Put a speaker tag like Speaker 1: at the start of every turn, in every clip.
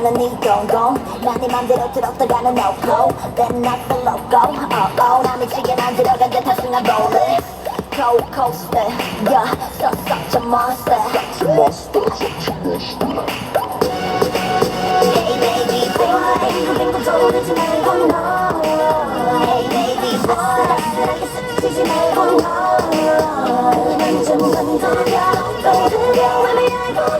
Speaker 1: 나는 네 공공 난네 맘대로 들었다가는 no go Then not the logo oh oh 나 미치게 난 들어간 듯한 순간 rolling Cold coaster yeah so such a monster Hey baby boy 빙고 돌리지 말고 no Hey baby boy 아슬아슬하게 스치지 말고 no 난좀 건드려 건드려 왜미알고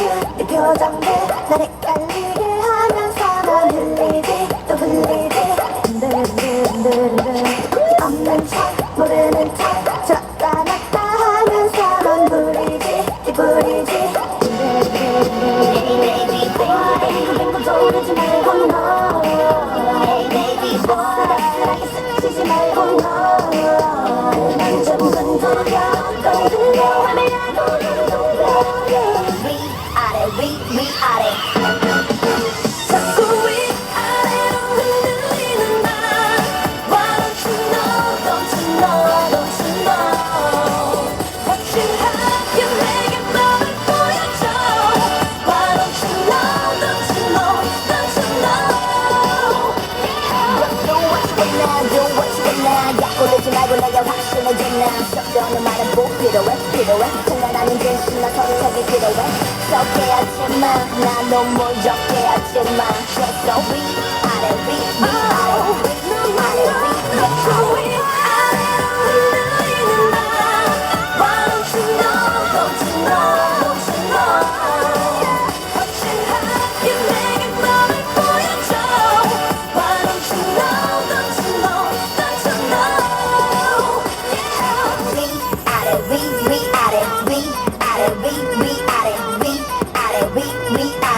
Speaker 1: 투 표정들 날 헷갈리게 하면서 넌 흘리지 또 흘리지. 흔들흔들흔들흔들 없는 척 모르는 척 쳤다 놨다 하면서 넌 부리지 찌푸리지. Hey baby boy 빙고 돌리지 말고 no 말은 꼭 필요해 필요해 나는 대신 나서를 하게 들어와 썩게 하지마 나 너무 적게 하지마 Just don't be, I don't be. we we